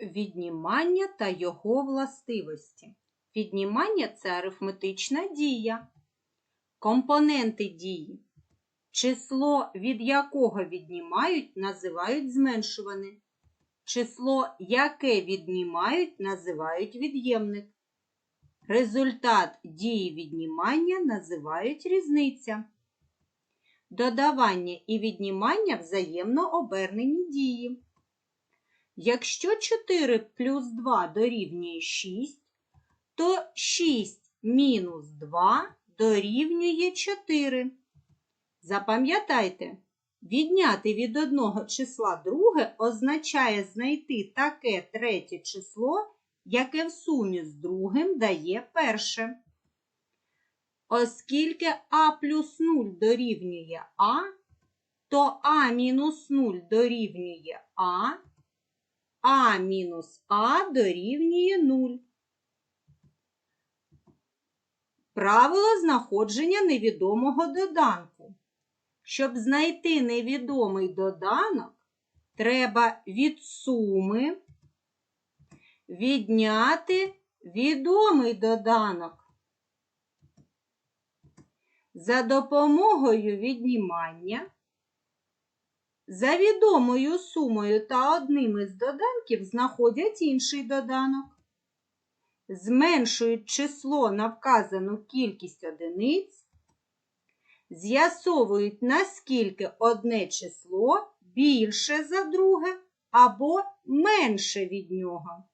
Віднімання та його властивості. Віднімання це арифметична дія. Компоненти дії. Число, від якого віднімають, називають зменшуване. Число, яке віднімають, називають від'ємник. Результат дії віднімання називають різниця. Додавання і віднімання взаємно обернені дії. Якщо 4 плюс 2 дорівнює 6, то 6 мінус 2 дорівнює 4. Запам'ятайте, відняти від одного числа друге означає знайти таке третє число, яке в сумі з другим дає перше. Оскільки а плюс 0 дорівнює а, то а мінус 0 дорівнює а, а мінус а дорівнює 0. Правило знаходження невідомого доданку. Щоб знайти невідомий доданок, треба від суми відняти відомий доданок. За допомогою віднімання за відомою сумою та одним із доданків знаходять інший доданок. Зменшують число на вказану кількість одиниць, з'ясовують, наскільки одне число більше за друге або менше від нього.